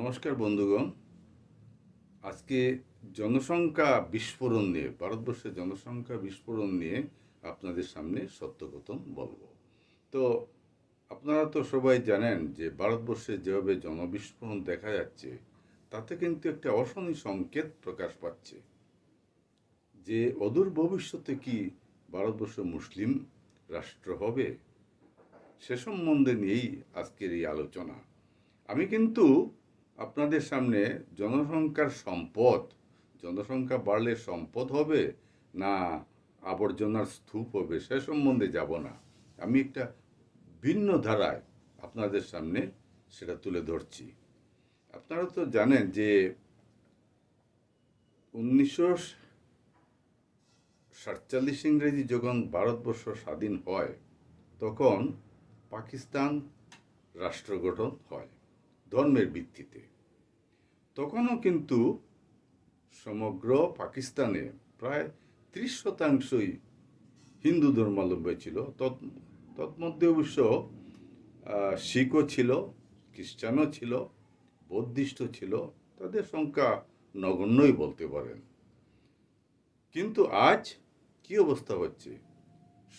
নমস্কার বন্ধুগণ। আজকে জনসংখ্যা বিস্ফোরণ নিয়ে, ভারতবর্ষের জনসংখ্যা বিস্ফোরণ নিয়ে আপনাদের সামনে সত্যকথন বলব। তো আপনারা তো সবাই জানেন যে ভারতবর্ষে যেভাবে জনবিস্ফোরণ দেখা যাচ্ছে, তাতে কিন্তু একটা অশনি সংকেত প্রকাশ পাচ্ছে যে অদূর ভবিষ্যতে কি ভারতবর্ষ মুসলিম রাষ্ট্র হবে, সে সম্বন্ধে নিয়েই আজকের এই আলোচনা। আমি কিন্তু আপনাদের সামনে জনসংখ্যার সম্পদ, জনসংখ্যা বাড়লে সম্পদ হবে না আবর্জনার স্তূপ হবে সে সম্বন্ধে যাব না। আমি একটা ভিন্ন ধারায় আপনাদের সামনে সেটা তুলে ধরছি। আপনারা তো জানেন যে উনিশশো সাতচল্লিশ ইংরেজি যখন ভারতবর্ষ স্বাধীন হয়, তখন পাকিস্তান রাষ্ট্র গঠন হয়। ধর্মের ভিত্তিতে। তখনও কিন্তু সমগ্র পাকিস্তানে প্রায় ত্রিশ শতাংশই হিন্দু ধর্মাবলম্বী ছিল। তৎ, তৎমধ্যে অবশ্য শিখও ছিল, খ্রিস্টানও ছিল, বৌদ্ধিষ্ট ছিল, তাদের সংখ্যা নগণ্যই বলতে পারেন। কিন্তু আজ কি অবস্থা হচ্ছে?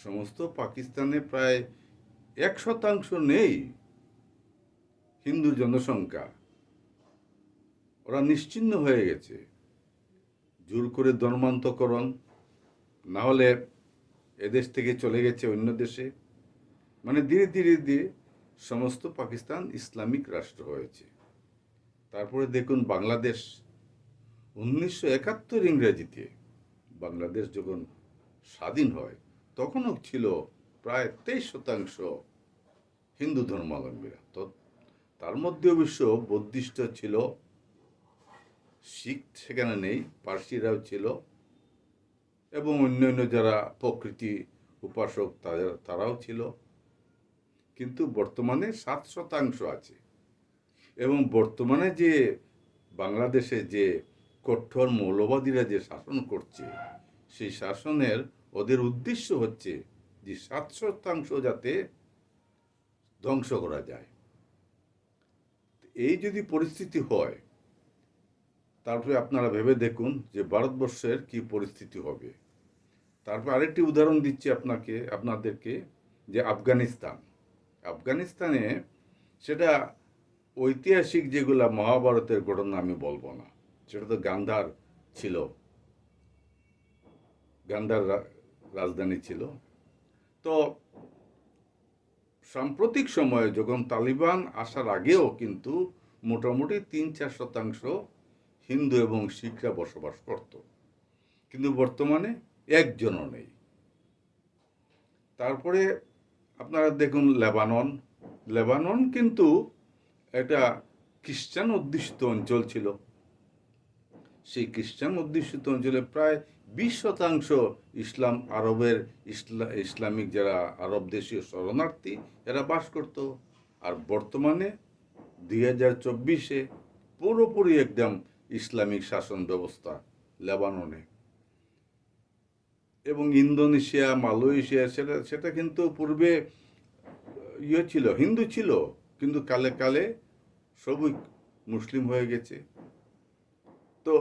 সমস্ত পাকিস্তানে প্রায় এক শতাংশ নেই হিন্দু জনসংখ্যা, ওরা নিশ্চিহ্ন হয়ে গেছে। জোর করে ধর্মান্তকরণ, না হলে এদেশ থেকে চলে গেছে অন্য দেশে। মানে ধীরে ধীরে ধীরে সমস্ত পাকিস্তান ইসলামিক রাষ্ট্র হয়েছে। তারপরে দেখুন বাংলাদেশ। উনিশশো একাত্তর ইংরেজিতে বাংলাদেশ যখন স্বাধীন হয়, তখনও ছিল প্রায় তেইশ শতাংশ হিন্দু ধর্মাবলম্বীরা। তার মধ্যে অবশ্য বৌদ্ধিষ্ট ছিল। শিখ সেখানে নেই, পার্সিরাও ছিল। এবং অন্যান্য যারা প্রকৃতি উপাসক, তাদের, তারাও ছিল। কিন্তু বর্তমানে সাত শতাংশ আছে। এবং বর্তমানে যে বাংলাদেশে যে কঠোর মৌলবাদীরা যে শাসন করছে, সেই শাসনের, ওদের উদ্দেশ্য হচ্ছে যে সাত শতাংশ যাতে ধ্বংস করা যায়। এই যদি পরিস্থিতি হয়, তারপরে আপনারা ভেবে দেখুন যে ভারতবর্ষের কি পরিস্থিতি হবে। তারপর আরেকটি উদাহরণ দিচ্ছি আপনাকে, আপনাদেরকে, যে আফগানিস্তান। আফগানিস্তানে সেটা ঐতিহাসিক যেগুলা মহাভারতের ঘটনা আমি বলব না, সেটা তো গান্ধার ছিল। গান্ধার রাজধানী ছিল। তো সাম্প্রতিক সময়ে যখন তালিবান আসার আগেও কিন্তু মোটামুটি তিন চার শতাংশ হিন্দু এবং শিখরা বসবাস করত। কিন্তু বর্তমানে একজনও নেই। তারপরে আপনারা দেখুন লেবানন। লেবানন কিন্তু একটা খ্রিস্টান অধ্যুষিত অঞ্চল ছিল। সেই খ্রিস্টান অধ্যুষিত অঞ্চলে প্রায় বিশ শতাংশ ইসলাম, আরবের ইসলা, ইসলামিক যারা আরব দেশীয় শরণার্থী, এরা বাস করত। আর বর্তমানে দুই হাজার চব্বিশে পুরোপুরি একদম ইসলামিক শাসন ব্যবস্থা লেবাননে। এবং ইন্দোনেশিয়া, মালয়েশিয়া, সেটা সেটা কিন্তু পূর্বে ইয়ে ছিল, হিন্দু ছিল, কিন্তু কালে কালে সবই মুসলিম হয়ে গেছে। তো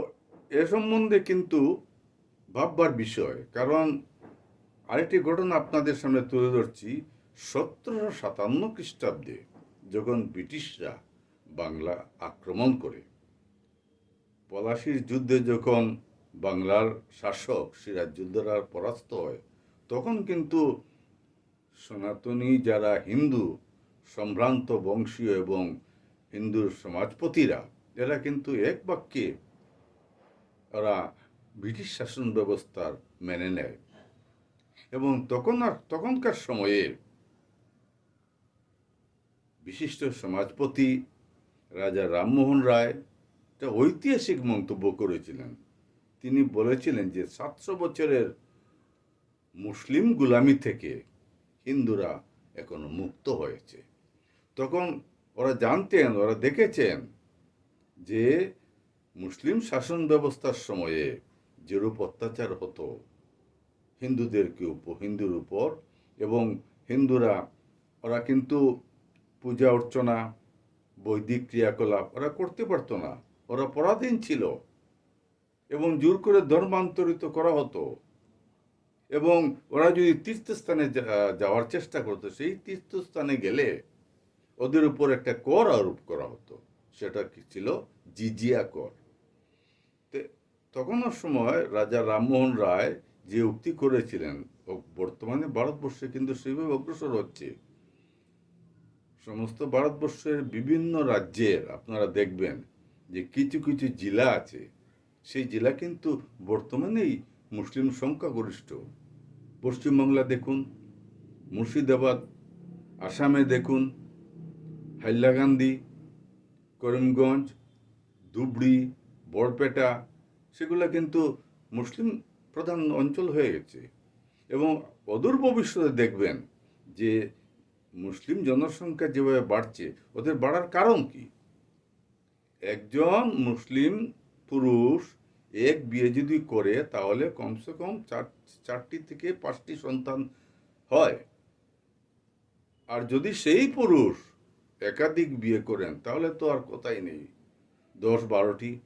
এ সম্বন্ধে কিন্তু ভাববার বিষয়। কারণ আরেকটি ঘটনা আপনাদের সামনে তুলে ধরছি, সতেরোশো সাতান্ন খ্রিস্টাব্দে যখন ব্রিটিশরা বাংলা আক্রমণ করে, পলাশির যুদ্ধে যখন বাংলার শাসক সিরাজুদ্দৌলার পরাস্ত হয়, তখন কিন্তু সনাতনী যারা হিন্দু, সম্ভ্রান্ত বংশীয় এবং হিন্দু সমাজপতিরা, এরা কিন্তু এক বাক্যে ওরা ব্রিটিশ শাসন ব্যবস্থার মেনে নেয়। এবং তখন আর তখনকার সময়ে বিশিষ্ট সমাজপতি রাজা রামমোহন রায় একটা ঐতিহাসিক মন্তব্য করেছিলেন। তিনি বলেছিলেন যে, সাতশো বছরের মুসলিম গুলামি থেকে হিন্দুরা এখনও মুক্ত হয়েছে। তখন ওরা জানতেন, ওরা দেখেছেন যে, মুসলিম শাসন ব্যবস্থার সময়ে যেরূপ অত্যাচার হতো হিন্দুদেরকে উপ- হিন্দুর উপর এবং হিন্দুরা, ওরা কিন্তু পূজা অর্চনা, বৈদিক ক্রিয়াকলাপ ওরা করতে পারতো না। ওরা পরাধীন ছিল এবং জোর করে ধর্মান্তরিত করা হতো এবং ওরা যদি তীর্থস্থানে যাওয়ার চেষ্টা করতো, সেই তীর্থস্থানে গেলে ওদের উপর একটা কর আরোপ করা হতো। সেটা কি ছিল? জিজিয়া কর। তখনও সময় রাজা রামমোহন রায় যে উক্তি করেছিলেন, ও বর্তমানে ভারতবর্ষে কিন্তু সেইভাবে অগ্রসর হচ্ছে। সমস্ত ভারতবর্ষের বিভিন্ন রাজ্যের আপনারা দেখবেন যে কিছু কিছু জেলা আছে, সেই জেলা কিন্তু বর্তমানেই মুসলিম সংখ্যাগরিষ্ঠ। পশ্চিমবাংলা দেখুন, মুর্শিদাবাদ, আসামে দেখুন, হাইলাকান্দি, করিমগঞ্জ, ধুবড়ি, বরপেটা সেগুলো কিন্তু মুসলিম প্রধান অঞ্চল হয়ে গেছে। এবং অদূর ভবিষ্যতে দেখবেন যে মুসলিম জনসংখ্যা যেভাবে বাড়ছে, ওদের বাড়ার কারণ কি? একজন মুসলিম পুরুষ এক বিয়ে যদি করে, তাহলে কমসে কম চার, চারটি থেকে পাঁচটি সন্তান হয়। আর যদি সেই পুরুষ একাধিক বিয়ে করেন, তাহলে তো আর কথাই নেই। দশ বারোটি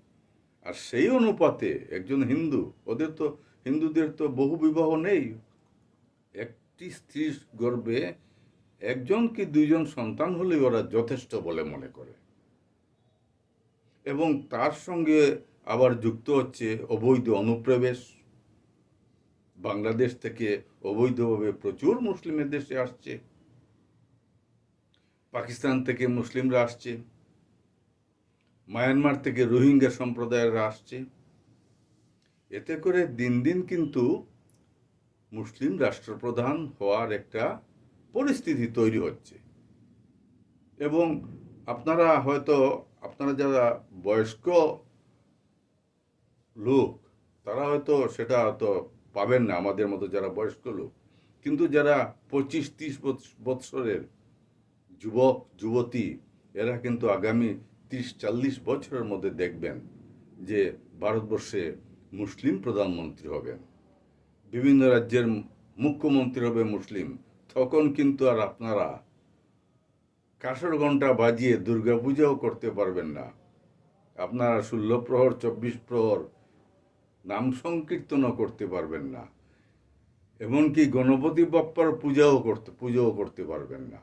আর সেই অনুপাতে একজন হিন্দু, ওদের তো, হিন্দুদের তো বহু বিবাহ নেই। একটি স্ত্রীর গর্বে একজন কি দুইজন সন্তান হলেই ওরা যথেষ্ট বলে মনে করে। এবং তার সঙ্গে আবার যুক্ত হচ্ছে অবৈধ অনুপ্রবেশ। বাংলাদেশ থেকে অবৈধভাবে প্রচুর মুসলিমের দেশে আসছে। পাকিস্তান থেকে মুসলিমরা আসছে। মায়ানমার থেকে রোহিঙ্গা সম্প্রদায়েরা আসছে এতে করে দিন দিন কিন্তু মুসলিম রাষ্ট্রপ্রধান হওয়ার একটা পরিস্থিতি তৈরি হচ্ছে। এবং আপনারা হয়তো, আপনারা যারা বয়স্ক লোক, তারা হয়তো সেটা হয়তো পাবেন না, আমাদের মতো যারা বয়স্ক লোক। কিন্তু যারা পঁচিশ, তিরিশ বৎসরের যুবক, যুবতী, এরা কিন্তু আগামী তিরিশ, চল্লিশ বছরের মধ্যে দেখবেন যে ভারতবর্ষে মুসলিম প্রধানমন্ত্রী হবেন। বিভিন্ন রাজ্যের মুখ্যমন্ত্রী হবে মুসলিম। তখন কিন্তু আর আপনারা কাসর ঘণ্টা বাজিয়ে দুর্গাপূজাও করতে পারবেন না। আপনারা ষোলো প্রহর চব্বিশ প্রহর নাম সংকীর্তনও করতে পারবেন না। এমনকি গণপতি বাপ্পার পূজাও করতে, পুজোও করতে পারবেন না।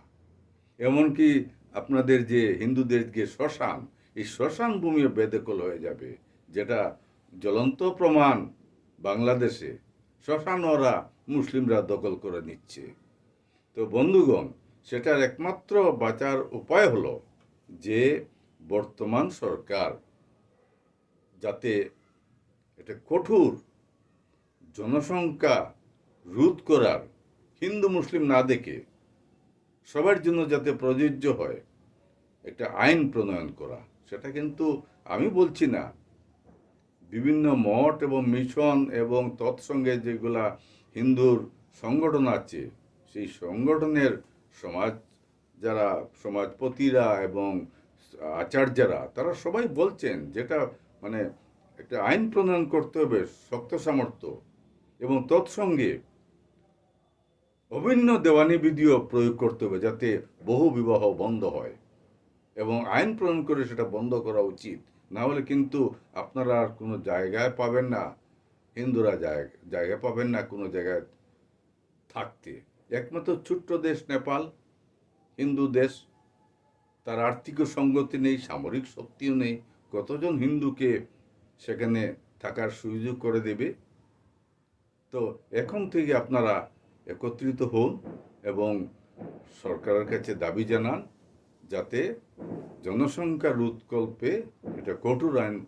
এমনকি আপনাদের যে হিন্দুদের যে শ্মশান, এই শ্মশান ভূমিও বেদখল হয়ে যাবে, যেটা জ্বলন্ত প্রমাণ বাংলাদেশে। শ্মশান ওরা মুসলিমরা দখল করে নিচ্ছে। তো বন্ধুগণ, সেটার একমাত্র বাঁচার উপায় হলো যে বর্তমান সরকার যাতে এটা কঠোর জনসংখ্যা রোধ করার হিন্দু মুসলিম না দেখে সবার জন্য যাতে প্রযোজ্য হয়, একটা আইন প্রণয়ন করা, সেটা কিন্তু আমি বলছি না। বিভিন্ন মঠ এবং মিশন এবং তৎসঙ্গে যেগুলা হিন্দুর সংগঠন আছে, সেই সংগঠনের সমাজ, যারা সমাজপতিরা এবং আচার্যরা তারা সবাই বলছেন যেটা মানে একটা আইন প্রণয়ন করতে হবে, শক্ত সামর্থ্য এবং তৎসঙ্গে অভিন্ন দেওয়ানি বিধিও প্রয়োগ করতে হবে যাতে বহু বিবাহ বন্ধ হয় এবং আইন প্রণয়ন করে সেটা বন্ধ করা উচিত। না হলে কিন্তু আপনারা আর কোনো জায়গায় পাবেন না, হিন্দুরা জায়গা পাবেন না কোনো জায়গায় থাকতে। একমাত্র ছোট্ট দেশ নেপাল, হিন্দু দেশ, তার আর্থিক সঙ্গতি নেই, সামরিক শক্তিও নেই, কতজন হিন্দুকে সেখানে থাকার সুযোগ করে দেবে? তো এখন থেকে আপনারা একত্রিত হন এবং সরকারের কাছে দাবি জানান যাতে জনসংখ্যা রোধকল্পে এটা কঠোর আইন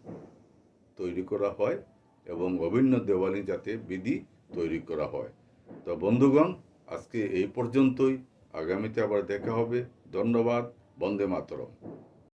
তৈরি করা হয় এবং অভিন্ন দেওয়ালি যাতে বিধি তৈরি করা হয়। তো বন্ধুগণ, আজকে এই পর্যন্তই। আগামীতে আবার দেখা হবে। ধন্যবাদ। বন্দে মাতরম।